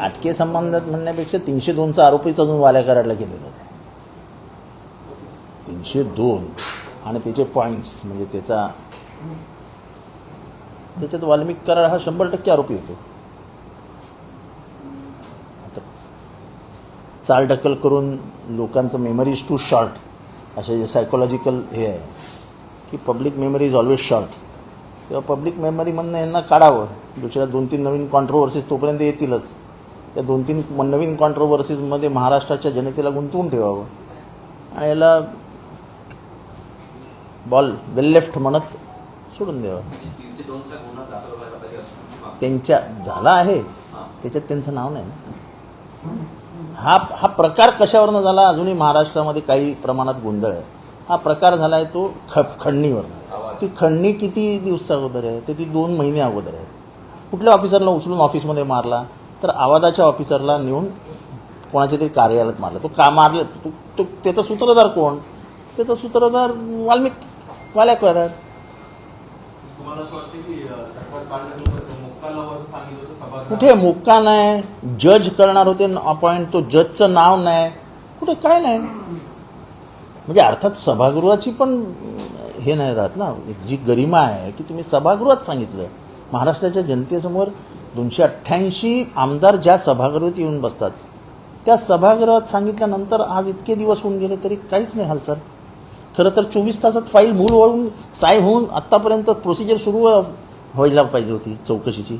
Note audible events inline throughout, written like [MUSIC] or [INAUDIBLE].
अटके संबंधात म्हणण्यापेक्षा तीनशे दोनचा आरोपीच अजून वाल्या कराडला केलेलं आहे तीनशे दोन. आणि त्याचे पॉईंट्स म्हणजे त्याचा त्याच्यात वाल्मिक कराड हा शंभर टक्के आरोपी होतो. आता चालढकल करून लोकांचं मेमरी इज टू शॉर्ट असे जे सायकोलॉजिकल हे आहे की public memory is always short तेव्हा पब्लिक मेमरीमधनं यांना काढावं. दुसऱ्या दोन तीन नवीन कॉन्ट्रोवर्सीज तोपर्यंत येतीलच. त्या दोन तीन नवीन कॉन्ट्रोवर्सीजमध्ये महाराष्ट्राच्या जनतेला गुंतवून ठेवावं. आणि याला बॉल वेल लेफ्ट म्हणत सोडून द्यावं. त्यांच्या झाला आहे. त्याच्यात त्यांचं नाव नाही ना. हा हा प्रकार कशावरनं झाला? अजूनही महाराष्ट्रामध्ये काही प्रमाणात गोंधळ आहे. हा प्रकार झाला आहे तो ख खंडणीवरनं. ती खंडणी किती दिवसा अगोदर आहे? तर ती दोन महिने अगोदर आहे. कुठल्या ऑफिसरला उचलून ऑफिसमध्ये मारला? तर आवाजाच्या ऑफिसरला नेऊन कोणाच्या तरी कार्यालयात मारलं. तो का मारलं? तो तो त्याचा सूत्रधार कोण? त्याचा सूत्रधार वाल्मिक वाल्या सभागृहात? कुठे मुक्का नाही? जज करणार होते अपॉइंट तो जजचं नाव नाही. कुठे? काय नाही? म्हणजे अर्थात सभागृहाची पण हे नाही राहत ना. जी गरिमा आहे की तुम्ही सभागृहात सांगितलं. महाराष्ट्राच्या जनतेसमोर दोनशे अठ्ठ्याऐंशी आमदार ज्या सभागृहात येऊन बसतात. त्या सभागृहात सांगितल्यानंतर आज इतके दिवस होऊन गेले तरी काहीच नाही हालचाल. खरं तर चोवीस तासात फाईल मूळ वळून साय होऊन आत्तापर्यंत प्रोसिजर सुरू व्हायला पाहिजे होती चौकशीची.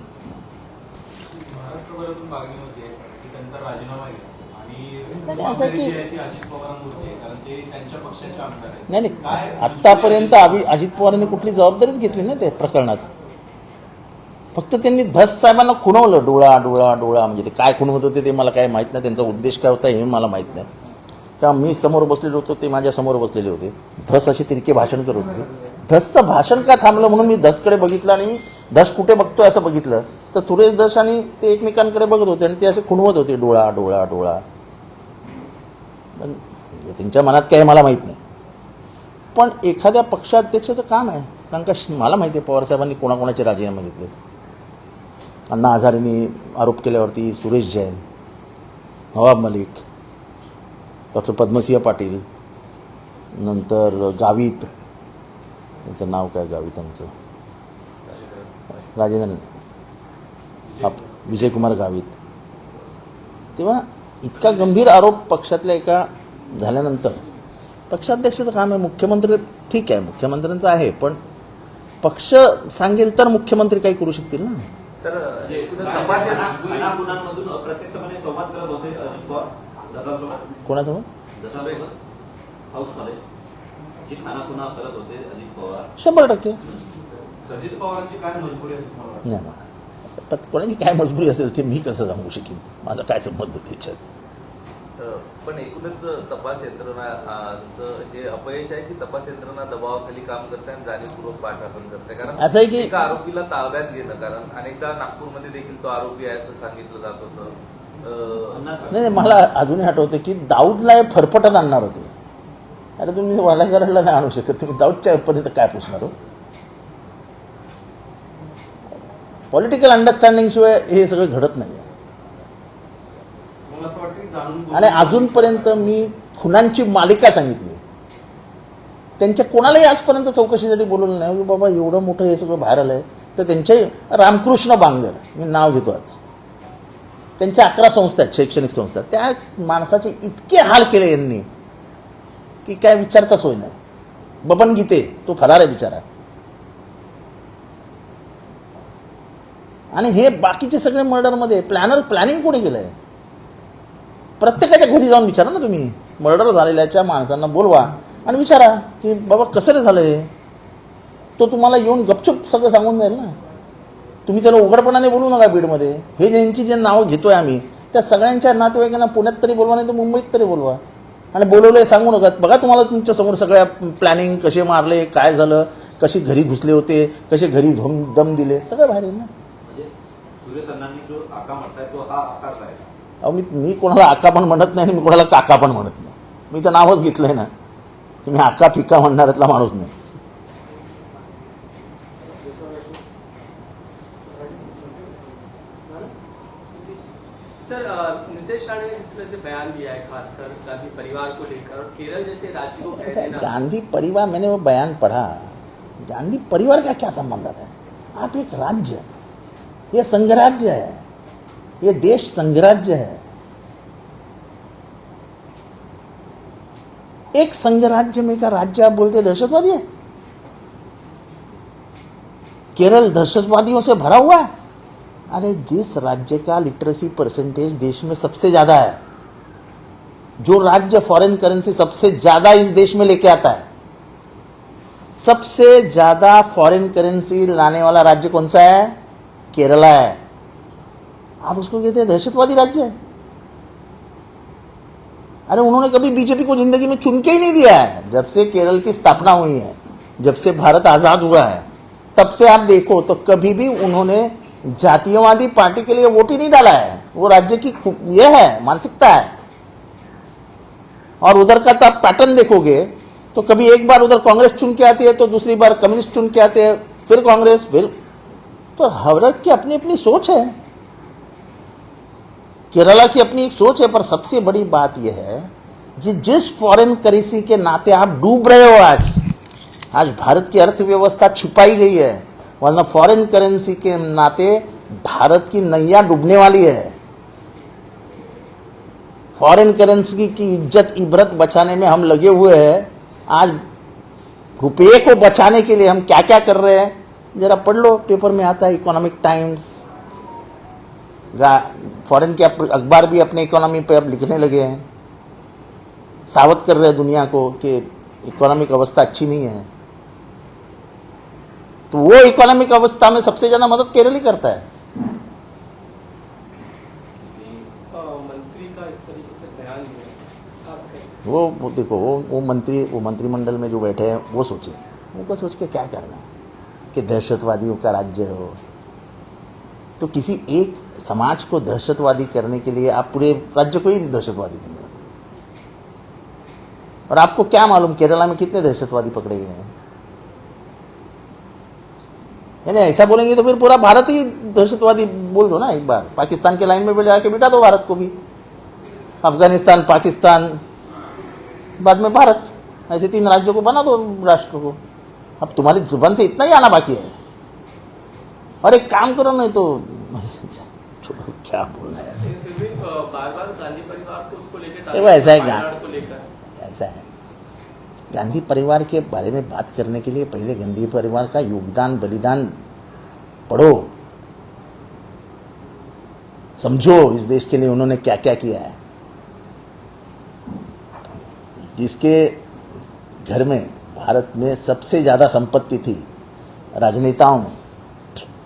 नाही, नाही आत्तापर्यंत अभि अजित पवारांनी कुठली जबाबदारीच घेतली ना त्या प्रकरणात. फक्त त्यांनी धस साहेबांना खुणवलं डोळा डोळा डोळा म्हणजे ते काय खुणवत होते ते मला काय माहीत नाही त्यांचा उद्देश काय होता हे मला माहीत नाही. का मी समोर बसलेलो होतो ते माझ्यासमोर बसलेले होते. धस असे तिरके भाषण करत होते. धसचं भाषण का थांबलं म्हणून मी धसकडे बघितलं आणि धस कुठे बघतोय असं बघितलं. तर तुरेश धस आणि ते एकमेकांकडे बघत होते आणि ते असे खुणवत होते डोळा डोळा डोळा. पण त्यांच्या मनात काय मला माहीत नाही. पण एखाद्या पक्षाध्यक्षाचं काम आहे. कारण का श- मला माहिती आहे पवारसाहेबांनी कोणाकोणाचे राजीनामे घेतले अण्णा हजारेंनी आरोप केल्यावरती सुरेश जैन नवाब मलिक डॉक्टर पद्मसिंह पाटील नंतर गावित त्यांचं नाव काय गावितांचं राजेंद्र आप विजयकुमार गावित. तेव्हा इतका गंभीर आरोप पक्षातल्या एका झाल्यानंतर पक्षाध्यक्षाचं काम आहे मुख्यमंत्री ठीक आहे मुख्यमंत्र्यांचं आहे पण पक्ष सांगेल तर मुख्यमंत्री काही करू शकतील ना? सर तपास अप्रत्यक्षपणे संवाद करत होते अजित पवार दसासोबत. हाऊसमध्ये. जी खानापुना करत होते अजित पवार. शंभर टक्के. अजित पवारांची काय मजबुरी. पण कोणाची काय मजबुरी असेल ते मी कसं सांगू शकेन? माझा काय संबंध त्याच्यात? पण एकूणच तपास यंत्रणाचं हे अपयश आहे की तपास यंत्रणा दबावाखाली काम करते आणि जाणीवपूर्वक पाठराखण करते कारण असं आहे की- एका आरोपीला ताब्यात घेणं कारण अनेकदा नागपूरमध्ये देखील तो आरोपी आहे असं सांगितलं जात होतं. नाही मला अजूनही आठवतं की दाऊदला फरफटत आणणार होते. अरे तुम्ही वालाघराला नाही आणू शकत. तुम्ही दाऊदच्या पर्यंत काय पुसणार हो? पॉलिटिकल अंडरस्टँडिंग शिवाय हे सगळं घडत नाही मला असं वाटतं की जाणून आणि अजूनपर्यंत मी खुनांची मालिका सांगितली. त्यांच्या कोणालाही आजपर्यंत चौकशीसाठी बोलवलं नाही. बाबा एवढं मोठं हे सगळं बाहेर आलं आहे. तर त्यांच्या रामकृष्ण बांगर मी नाव घेतो आज. त्यांच्या अकरा संस्था आहेत शैक्षणिक संस्था. त्या माणसाचे इतके हाल केले यांनी की काय विचारता सोय नाही. बबन गीते तो फरार आहे बिचारा. आणि हे बाकीचे सगळे मर्डरमध्ये प्लॅनर प्लॅनिंग कोणी केलं आहे प्रत्येकाच्या घरी जाऊन विचारा ना तुम्ही. मर्डर झालेल्याच्या माणसांना बोलवा आणि विचारा की बाबा कसं रे झालं हे तो तुम्हाला येऊन गपचूप सगळं सांगून जाईल ना. तुम्ही त्याला उघडपणाने बोलू नका बीडमध्ये. हे ज्यांची जे नावं घेतोय आम्ही त्या सगळ्यांच्या नातेवाईकांना पुण्यात तरी बोलवा नाही तर मुंबईत तरी बोलवा. आणि बोलवलं सांगू नका. बघा तुम्हाला तुमच्यासमोर सगळ्या प्लॅनिंग कसे मारले काय झालं कसे घरी घुसले होते कसे घरी धम दम दिले सगळं बाहेर येईल ना. आहे अहो मी मी कोणाला आका पण म्हणत नाही आणि मी कोणाला काका पण म्हणत नाही. मी तर नावच घेतलंय ना. तुम्ही आका फिका म्हणणाऱ्यातला माणूस नाही. सर नीतीश राणे से बयान दिया है खासकर गांधी परिवार को लेकर। केरल जैसे राज्य को गांधी परिवार मैंने वो बयान पढ़ा। गांधी परिवार का क्या संबंध है? आप एक राज्य ये संघराज्य है। ये देश संघराज्य है। एक संघराज्य में का राज्य आप बोलते दहशतवादी है? केरल दहशतवादियों से भरा हुआ है? अरे, जिस राज्य का लिटरेसी परसेंटेज देश में सबसे ज़्यादा है, जो राज्य फॉरेन करेंसी सबसे ज़्यादा इस देश में लेके आता है, सबसे ज़्यादा फॉरेन करेंसी लाने वाला राज्य कौन सा है? केरला है। आप उसको कहते हैं, दहशतवादी राज्य है। अरे उन्होंने कभी बीजेपी को ज़िंदगी में चुन के ही नहीं दिया है। जब से केरल की स्थापना हुई है, जब से भारत आज़ाद हुआ है, तब से आप देखो तो कभी भी उन्होंने जातीयवादी पार्टी के लिए वोट ही नहीं डाला है। वो राज्य की ये है, मानसिकता है। और उधर का तो आप पैटर्न देखोगे तो कभी एक बार उधर कांग्रेस चुन के आती है तो दूसरी बार कम्युनिस्ट चुन के आते हैं, फिर कांग्रेस, फिर तो हर की अपनी अपनी सोच है। केरला की अपनी एक सोच है, पर सबसे बड़ी बात यह है कि जिस फॉरेन करेंसी के नाते आप डूब रहे हो आज आज भारत की अर्थव्यवस्था छुपाई गई है, वरना फॉरेन करेंसी के नाते भारत की नैया डूबने वाली है। फॉरेन करेंसी की इज़्ज़त, इबरत बचाने में हम लगे हुए हैं। आज रुपये को बचाने के लिए हम क्या क्या कर रहे हैं? जरा पढ़ लो पेपर में आता है इकोनॉमिक टाइम्स फॉरेन के अखबार भी अपने इकोनॉमी पे अब लिखने लगे हैं। सावध कर रहे हैं दुनिया को कि इकोनॉमिक अवस्था अच्छी नहीं है। तो वो इकोनॉमिक अवस्था में सबसे ज़्यादा मदद केरल ही करता है। वो वो देखो वो वो मंत्री वो मंत्रिमंडल में जो बैठे हैं वो सोचे। उनको सोच के क्या करना है? कि दहशतवादियों का राज्य हो तो किसी एक समाज को दहशतवादी करने के लिए आप पूरे राज्य को ही दहशतवादी देंगे। और आपको क्या मालूम केरला में कितने दहशतवादी पकड़े गए हैं? यानी ऐसा बोलेंगे तो फिर पूरा भारत ही दहशतवादी बोल दो ना एक बार। पाकिस्तान के लाइन में जाके बिठा दो भारत को भी। अफ़गानिस्तान, पाकिस्तान, बाद में भारत। ऐसे तीन राज्यों को बना दो, राष्ट्र को। अब तुम्हारी ज़ुबान से इतना ही आना बाकी है। और एक काम करो नहीं तो छोड़ो क्या बोलना है? देखो, ऐसा है ऐसा है। गांधी परिवार के बारे में बात करने के लिए पहले गांधी परिवार का योगदान बलिदान पढ़ो। समझो इस देश के लिए उन्होंने क्या क्या किया है। जिसके घर में भारत में सबसे ज़्यादा संपत्ति थी राजनेताओं में।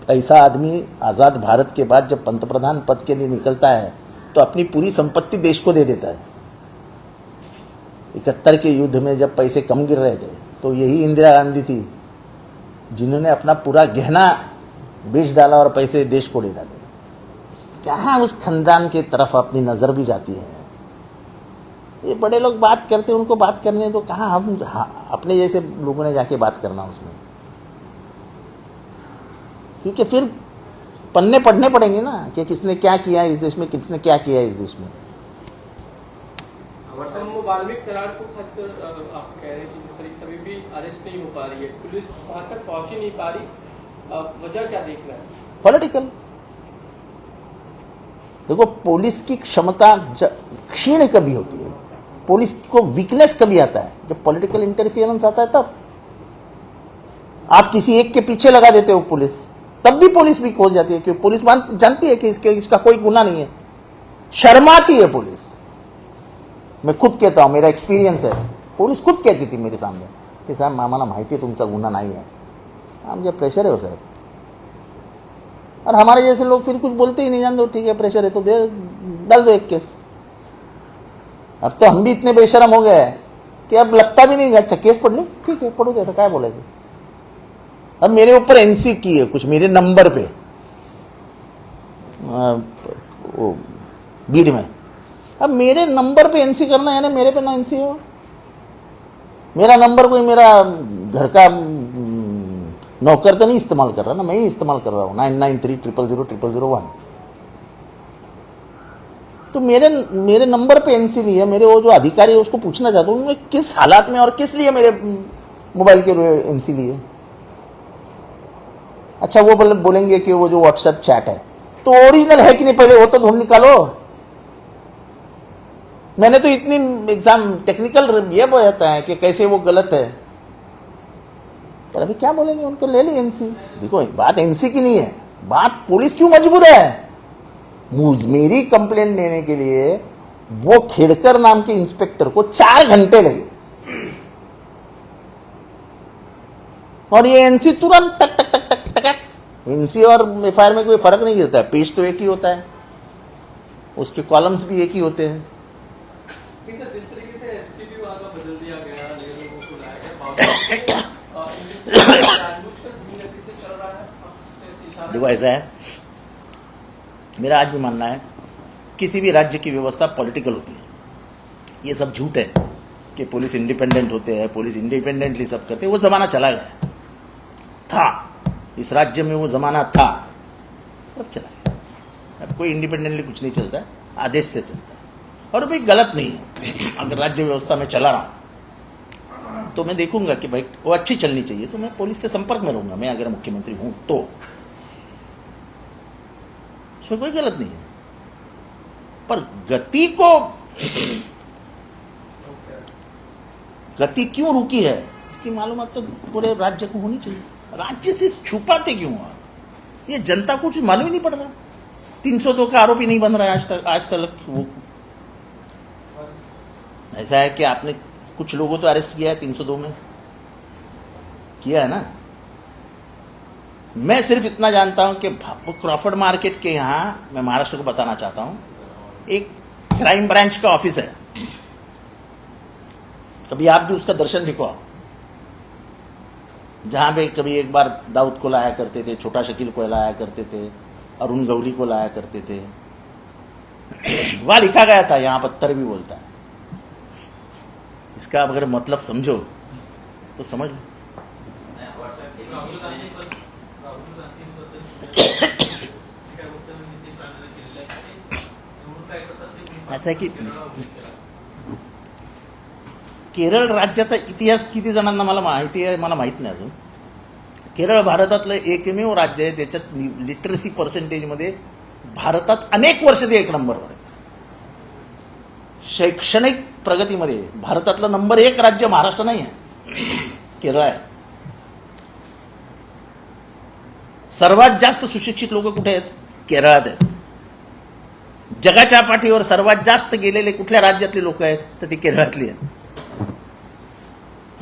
ऐसा आदमी आज़ाद भारत के बाद जब पंतप्रधान पद के लिए निकलता है तो अपनी पूरी संपत्ति देश को दे देता है। इकहत्तर के युद्ध में जब पैसे कम गिर रहे थे तो यही इंदिरा गांधी थी जिन्होंने अपना पूरा गहना बेच डाला और पैसे देश को दे डाले। कहाँ उस खानदान के तरफ़ अपनी नज़र भी जाती है? ये बड़े लोग बात करते उनको बात करने तो कहाँ हम हाँ, अपने जैसे लोगों ने जाके बात करना उसमें? क्योंकि फिर पन्ने पढ़ने पड़ेंगे ना कि किसने क्या किया इस देश में किसने क्या किया इस देश में। हम वो वाल्मीकि करार को खासकर आप कह रहे हैं कि जिस तरीके से अभी भी अरेस्ट नहीं हो पा रही है पुलिस वहाँ तक पहुँच ही नहीं पा रही। वजह क्या देख रहे हैं? पॉलिटिकल। देखो पुलिस की क्षमता क्षीण कभी होती है। पुलिस को वीकनेस कभी आता है। जब पॉलिटिकल इंटरफियरेंस आता है तब। आप किसी एक के पीछे लगा देते हो पुलिस। तब भी पुलिस वीक हो जाती है क्योंकि पुलिस मान- जानती है कि इसके, इसका कोई गुना नहीं है। शर्माती है पुलिस। मैं खुद कहता हूँ, मेरा एक्सपीरियंस है। पोलीस खुद कहती थी मेरे सामने की साहेब आम्हाला माहिती आहे तुमचा गुन्हा नाही आहे आमचे प्रेशर है वो साहेब। और हमारे जैसे लोग फिर कुछ बोलते ही नहीं, जान दो, ठीक है प्रेशर है तो दे, डाल दो एक केस अब तो हम भी इतने बेशरम हो गए हैं कि अब लगता भी नहीं अच्छा केस पढ़ लो। ठीक है, पढ़ू दे तो क्या बोलायचं अब मेरे ऊपर एनसी की है कुछ, मेरे नंबर पे। बीड में। अब मेरे नंबर पे एनसी करना है ना, मेरे पे ना एनसी हो। मेरा नंबर कोई मेरा घर का नौकर तो नहीं इस्तेमाल कर रहा ना, मैं ही इस्तेमाल कर रहा हूँ। Nine nine three triple zero triple zero one. तो मेरे मेरे नंबर पे एनसी ली है, मेरे वो जो अधिकारी है उसको पूछना चाहता हूँ मैं किस हालात में और किस लिए मेरे मोबाइल के एनसी लिए? अच्छा वो बोले बोलेंगे कि वो जो व्हाट्सएप चैट है। तो ओरिजिनल है कि नहीं पहले? वो तो ढूंढ निकालो। मैंने तो इतनी एग्ज़ाम टेक्निकल ये बताया है कि कैसे वो गलत है। पर अभी क्या बोलेंगे? उनको ले ली एनसी देखो बात एनसी की नहीं है। बात पुलिस क्यों मजबूर है? मेरी कंप्लेंट देने के लिए वो खेड़कर नाम के इंस्पेक्टर को चार घंटे लगे। और ये एनसी तुरंत टक एनसी और FIR में कोई फ़र्क नहीं गिरता है। पेज तो एक ही होता है। उसके कॉलम्स भी एक ही होते हैं। [COUGHS] देखो ऐसा है। मेरा आज भी मानना है किसी भी राज्य की व्यवस्था पॉलिटिकल होती है। ये सब झूठ है कि पुलिस इंडिपेंडेंट होते हैं पुलिस इंडिपेंडेंटली सब करते हैं। वो ज़माना चला गया था। इस राज्य में वो ज़माना था। अब चला गया। अब कोई इंडिपेंडेंटली कुछ नहीं चलता, आदेश से चलता है। और भाई गलत नहीं है। अगर राज्य व्यवस्था में चला रहा हूँ तो मैं देखूँगा कि भाई, वो अच्छी चलनी चाहिए तो मैं पुलिस से संपर्क में रहूँगा। मैं अगर मुख्यमंत्री हूँ तो। उसमें कोई गलत नहीं है। पर गति को, गति क्यों रुकी है, इसकी मालूमात तो पूरे राज्य को होनी चाहिए। राज्य से छुपाते क्यों आप? ये जनता को कुछ मालूम ही नहीं पड़ रहा। तीन सौ दो का आरोपी नहीं बन रहा है आज तक आज तक वो। ऐसा है कि आपने कुछ लोगों तो अरेस्ट किया है तीन सौ दो में? किया है ना? मैं सिर्फ़ इतना जानता हूँ कि क्रॉफर्ड मार्केट के यहाँ, मैं महाराष्ट्र को बताना चाहता हूँ, एक क्राइम ब्रांच का ऑफ़िस है। कभी आप भी उसका दर्शन दिखो जहाँ पे कभी एक बार दाऊद को लाया करते थे छोटा शकील को लाया करते थे अरुण गौरी को लाया करते थे। वहां लिखा गया था यहां पत्थर भी बोलता है। इसका अगर मतलब समझो तो समझ लो। [COUGHS] ऐसा कि केरळ राज्याचा इतिहास किती जणांना मला माहिती आहे मला माहीत नाही अजून. केरळ भारतातलं एकमेव राज्य आहे त्याच्यात लिटरसी पर्सेंटेजमध्ये भारतात अनेक वर्ष ते एक नंबरवर आहेत. शैक्षणिक प्रगतीमध्ये भारतातलं नंबर एक राज्य महाराष्ट्र नाही आहे केरळ आहे. सर्वात जास्त सुशिक्षित लोक कुठे आहेत? केरळात आहेत. जगाच्या पाठीवर सर्वात जास्त गेलेले कुठल्या राज्यातले लोक आहेत? तर ती केरळातली आहेत.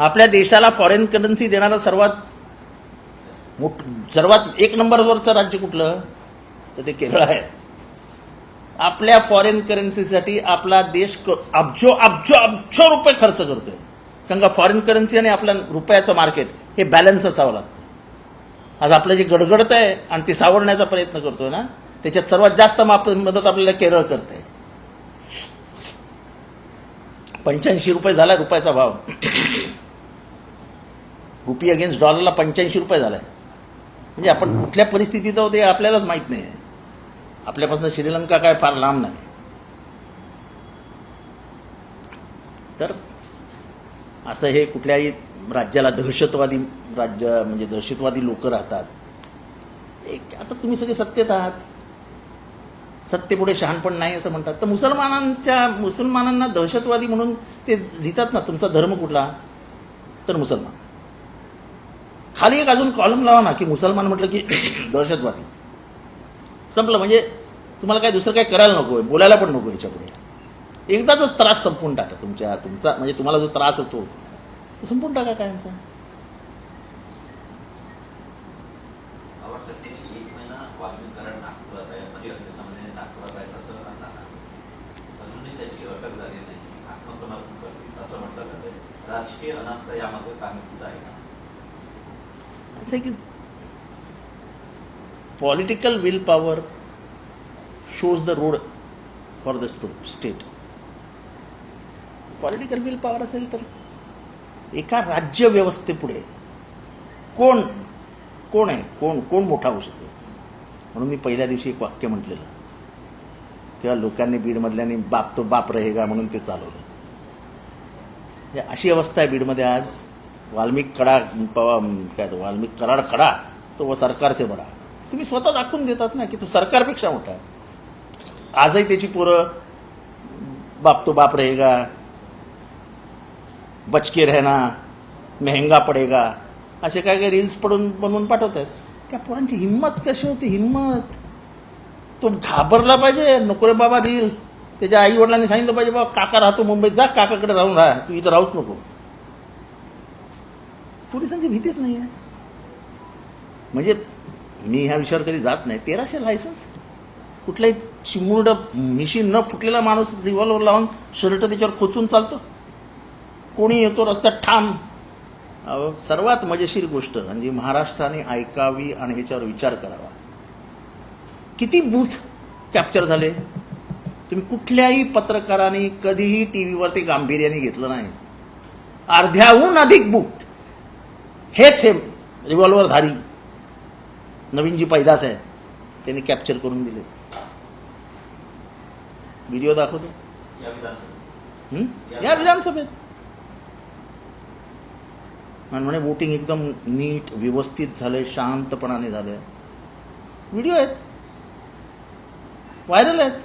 आपल्या देशाला फॉरेन करन्सी देणारा सर्वात मोठ सर्वात एक नंबरवरचं राज्य कुठलं? तर ते केरळ आहे. आपल्या फॉरेन करन्सीसाठी आपला देश क- अब्जो अब्जो अब्जो रुपये खर्च करतोय. कारण का फॉरेन करन्सी आणि आपल्या रुपयाचं मार्केट हे बॅलन्स असावं लागतं. आज आपलं जे गडगडत आहे आणि ते सावरण्याचा प्रयत्न करतोय ना त्याच्यात सर्वात जास्त माप मदत आपल्याला केरळ करते पंच्याऐंशी रुपये झाला रुपयाचा भाव. रुपी अगेन्स्ट डॉलरला पंच्याऐंशी रुपये झाला आहे म्हणजे आपण कुठल्या परिस्थितीत आहोत हे आपल्यालाच माहीत नाही. आहे आपल्यापासून श्रीलंका काय फार लांब नाही. तर असं हे कुठल्याही राज्याला दहशतवादी राज्य म्हणजे दहशतवादी लोक राहतात. एक आता तुम्ही सगळे सत्तेत आहात. सत्तेपुढे शहाणपण नाही असं म्हणतात. तर मुसलमानांच्या मुसलमानांना दहशतवादी म्हणून ते लिहितात ना तुमचा धर्म कुठला? तर मुसलमान. खाली एक अजून कॉलम लावा ना की मुसलमान म्हटलं की [COUGHS] दहशतवादी. संपलं. म्हणजे तुम्हाला काय दुसरं काय करायला नको आहे बोलायला पण नको याच्यापुढे. एकदाच त्रास संपून टाका तुमच्या तुमचा म्हणजे तुम्हाला जो त्रास होतो तो संपून टाका कायमचा. राजकीय अनास्था यामध्ये कारणीभूत असं आहे की political will power shows the road for the state political will power असेल तर एका राज्य व्यवस्थेपुढे कोण कोण आहे कोण कोण मोठा होऊ शकतो म्हणून मी पहिल्या दिवशी एक वाक्य म्हटलेलं तेव्हा लोकांनी बीडमधल्यानी बाप तो बाप रहेगा म्हणून ते चालवलं अशी अवस्था आहे बीडमध्ये आज वाल्मिक कडा काय तो वाल्मिक कराड खडा तो व सरकारचे बडा. तुम्ही स्वतः दाखवून देतात ना की तो सरकारपेक्षा मोठा आहे. आजही त्याची पोरं बाप तो बाप रहेगा बचके रहना मेहंगा पडेगा असे काय काय रील्स पडून बनवून पाठवत आहेत त्या पोरांची हिंमत कशी होती हिंमत तो घाबरला पाहिजे नको रे बाबा रील. त्याच्या आई वडिलांनी सांगितलं पाहिजे बाबा काका राहतो मुंबईत जा काकाकडे राहून राहा. तू इथं राहूच नको. पोलिसांची भीतीच नाही आहे. म्हणजे मी ह्या विषयावर कधी जात नाही. तेराशे लायसन्स कुठलाही चिमुरडा मिशी न फुटलेला माणूस रिव्हॉल्वर लावून शर्ट त्याच्यावर खोचून चालतो. कोणी येतो रस्त्यात ठाम. सर्वात मजेशीर गोष्ट म्हणजे महाराष्ट्राने ऐकावी आणि ह्याच्यावर विचार करावा. किती बूथ कॅप्चर झाले? तुम्ही कुठल्याही पत्रकाराने कधीही टी व्हीवर ते गांभीर्याने घेतलं नाही. अर्ध्याहून अधिक बूथ हेच हे रिव्हॉल्वरधारी नवीन जी पैदास आहे. त्यांनी कॅप्चर करून दिले व्हिडिओ दाखवतो. या विधानसभेत. हं? या विधानसभेत. आणि म्हणे वोटिंग एकदम नीट व्यवस्थित झालंय शांतपणाने झालंय. व्हिडिओ आहेत. व्हायरल आहेत.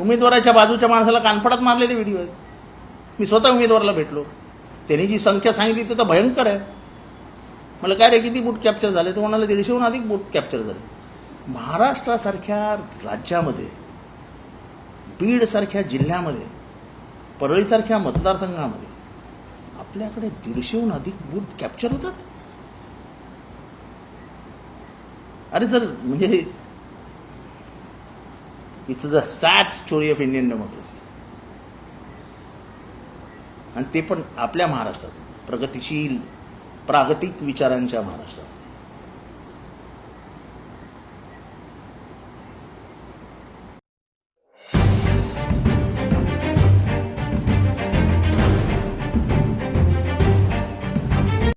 उमेदवाराच्या बाजूच्या माणसाला कानफडात मारलेले व्हिडिओ आहेत. मी स्वतः उमेदवाराला भेटलो. त्यांनी जी संख्या सांगितली ती तर भयंकर आहे. मला काय रे किती बूट कॅप्चर झाले? तो म्हणाले दीडशेहून अधिक बूट कॅप्चर झाले. महाराष्ट्रासारख्या राज्यामध्ये बीडसारख्या जिल्ह्यामध्ये परळीसारख्या मतदारसंघामध्ये आपल्याकडे दीडशेहून अधिक बूट कॅप्चर होतात? अरे सर म्हणजे it's a sad story of Indian democracy. आणि ते पण आपल्या महाराष्ट्रात प्रगतिशील प्रागतिक विचारांच्या महाराष्ट्रात.